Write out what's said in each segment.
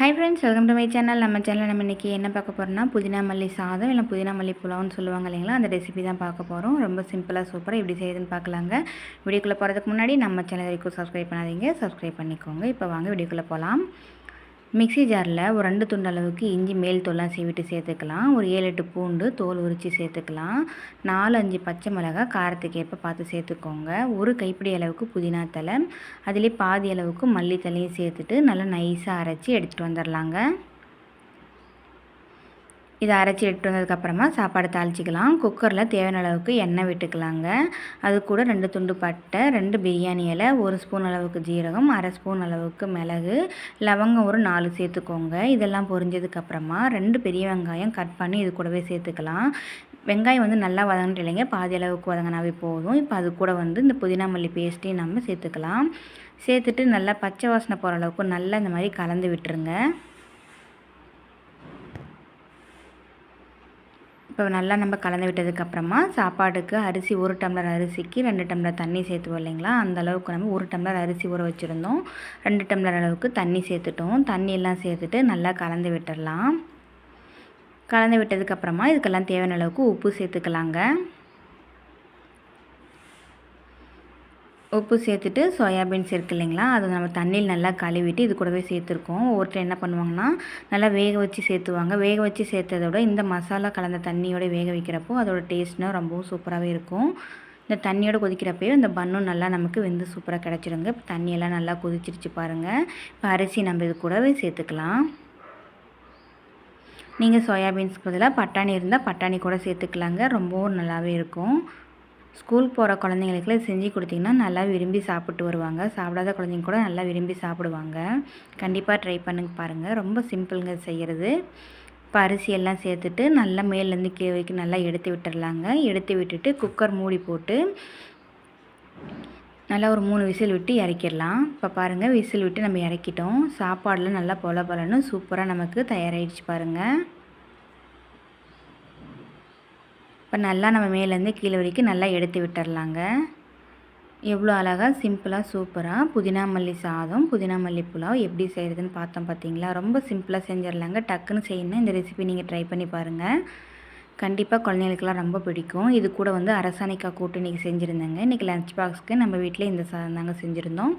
Hi friends welcome to my channel நம்ம சேனலில் நம்ம இன்றைக்கி என்ன பார்க்க போகிறோம்னா புதினா மல்லி சாதம் இல்லை புதினா மல்லி புலாவ்னு சொல்லுவாங்க இல்லைங்களா? அந்த ரெசிபி தான் பார்க்க போகிறோம் ரொம்ப சிம்பிளாக சூப்பராக எப்படி செய்யுதுன்னு பார்க்கலாங்க. வீடியோக்குள்ளே போகிறதுக்கு முன்னாடி நம்ம சேனல் வரைக்கும் சப்ஸ்கிரைப் பண்ணாதீங்க. சப்ஸ்கிரைப் பண்ணிக்கோங்க. இப்போ வாங்க வீடியோக்குள்ளே போகலாம் மிக்சி ஜாரில் ஒரு ரெண்டு துண்டு அளவுக்கு இஞ்சி மேல் தோல்லாம் சீவிட்டு சேர்த்துக்கலாம். ஒரு ஏழு எட்டு பூண்டு தோல் உரித்து சேர்த்துக்கலாம். நாலு அஞ்சு பச்சை மிளகாய் காரத்துக்கேற்ப பார்த்து சேர்த்துக்கோங்க. ஒரு கைப்பிடி அளவுக்கு புதினா தலை அதிலே பாதி அளவுக்கு மல்லித்தலையும் சேர்த்துட்டு நல்லா நைஸாக அரைச்சி எடுத்துகிட்டு வந்துடலாங்க. இதை அரைச்சி எடுத்து வந்ததுக்கப்புறமா சாப்பாடு தாளிச்சிக்கலாம். குக்கரில் தேவையான அளவுக்கு எண்ணெய் விட்டுக்கலாங்க. அது கூட ரெண்டு துண்டு பட்டை ரெண்டு பிரியாணி இலை ஒரு ஸ்பூன் அளவுக்கு ஜீரகம் அரை ஸ்பூன் அளவுக்கு மிளகு லவங்கம் ஒரு நாலு சேர்த்துக்கோங்க. இதெல்லாம் பொரிஞ்சதுக்கப்புறமா ரெண்டு பெரிய வெங்காயம் கட் பண்ணி இது கூடவே சேர்த்துக்கலாம். வெங்காயம் வந்து நல்லா வதங்கிட்டு இல்லைங்க. பாதி அளவுக்கு வதங்கினாவே போதும். இப்போ அது கூட வந்து இந்த புதினா மல்லி பேஸ்ட்டையும் நம்ம சேர்த்துக்கலாம். சேர்த்துட்டு நல்லா பச்சை வாசனை போகிற அளவுக்கு நல்லா இந்த மாதிரி கலந்து விட்டுருங்க. இப்போ நல்லா நம்ம கலந்து விட்டதுக்கப்புறமா சாப்பாடுக்கு அரிசி ஒரு டம்ளர் அரிசிக்கு ரெண்டு டம்ளர் தண்ணி சேர்த்துவோம் இல்லைங்களா? அந்த அளவுக்கு நம்ம ஒரு டம்ளர் அரிசி ஊற வச்சுருந்தோம். ரெண்டு டம்ளர் அளவுக்கு தண்ணி சேர்த்துட்டோம். தண்ணியெல்லாம் சேர்த்துட்டு நல்லா கலந்து விட்டுடலாம். கலந்து விட்டதுக்கப்புறமா இதுக்கெல்லாம் தேவையான அளவுக்கு உப்பு சேர்த்துக்கலாங்க. உப்பு சேர்த்துட்டு சோயாபீன்ஸ் இருக்கு இல்லைங்களா அதை நம்ம தண்ணியில் நல்லா கழுவிட்டு இது கூடவே சேர்த்துருக்கோம். ஒருத்தர் என்ன பண்ணுவாங்கன்னா நல்லா வேக வச்சு சேர்த்துவாங்க. வேக வச்சு சேர்த்ததோட இந்த மசாலா கலந்த தண்ணியோட வேக வைக்கிறப்போ அதோட டேஸ்ட்னா ரொம்பவும் சூப்பராகவே இருக்கும். இந்த தண்ணியோட கொதிக்கிறப்பையும் இந்த பன்னும் நல்லா நமக்கு வெந்து சூப்பராக கிடச்சிருங்க. இப்போ தண்ணியெல்லாம் நல்லா கொதிச்சிருச்சு பாருங்கள் இப்போ அரிசி நம்ம இது கூடவே சேர்த்துக்கலாம். நீங்கள் சோயாபீன்ஸ்க்கு பதிலாக பட்டாணி இருந்தால் பட்டாணி கூட சேர்த்துக்கலாங்க. ரொம்பவும் நல்லாவே இருக்கும். ஸ்கூல் போகிற குழந்தைங்களுக்குலாம் செஞ்சு கொடுத்திங்கன்னா நல்லா விரும்பி சாப்பிட்டு வருவாங்க. சாப்பிடாத குழந்தைங்க கூட நல்லா விரும்பி சாப்பிடுவாங்க. கண்டிப்பாக ட்ரை பண்ணுங்க பாருங்கள் ரொம்ப சிம்பிளுங்க செய்கிறது இப்போ அரிசி எல்லாம் சேர்த்துட்டு நல்லா மேலேருந்து கீழே வரைக்கும் நல்லா எடுத்து விட்டுடலாங்க எடுத்து விட்டுட்டு குக்கர் மூடி போட்டு நல்லா ஒரு மூணு விசில் விட்டு இறக்கிடலாம். இப்போ பாருங்கள் விசில் விட்டு நம்ம இறக்கிட்டோம். சாப்பாடில் நல்லா பொல பலன்னு சூப்பராக நமக்கு தயாராகிடுச்சு பாருங்கள் இப்போ நல்லா நம்ம மேலேருந்து கீழே வரைக்கும் நல்லா எடுத்து விட்டுடலாங்க எவ்வளோ அழகாக சிம்பிளாக சூப்பராக புதினா மல்லி சாதம் புதினா மல்லி புலாவ் எப்படி செய்கிறதுன்னு பார்த்தோம் பார்த்தீங்களா? ரொம்ப சிம்பிளாக செஞ்சிடலாங்க. டக்குன்னு செய்யணும் இந்த ரெசிபி நீங்கள் ட்ரை பண்ணி பாருங்கள் கண்டிப்பாக குழந்தைங்களுக்குலாம் ரொம்ப பிடிக்கும். இது கூட வந்து அரசாணிக்காய் கூட்டு இன்றைக்கி செஞ்சுருந்தேங்க. இன்றைக்கி லஞ்ச் பாக்ஸ்க்கு நம்ம வீட்டில் இந்த சாதம் தாங்க செஞ்சுருந்தோம்.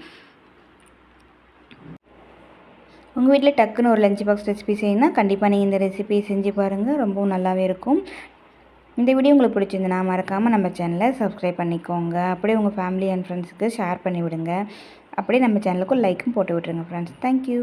உங்கள் வீட்டில் டக்குன்னு ஒரு லஞ்ச் பாக்ஸ் ரெசிபி செய்யணும்னா கண்டிப்பாக நீங்கள் இந்த ரெசிபியை செஞ்சு பாருங்கள் ரொம்பவும் நல்லாவே இருக்கும். இந்த வீடியோ உங்களுக்கு பிடிச்சிருந்துன்னா மறக்காமல் நம்ம சேனலை சப்ஸ்கிரைப் பண்ணிக்கோங்க. அப்படியே உங்கள் ஃபேமிலி அண்ட் ஃப்ரெண்ட்ஸுக்கு ஷேர் பண்ணி விடுங்க அப்படியே நம்ம சேனலுக்கும் லைக்கும் போட்டு விட்ருங்க ஃப்ரெண்ட்ஸ் தேங்க்யூ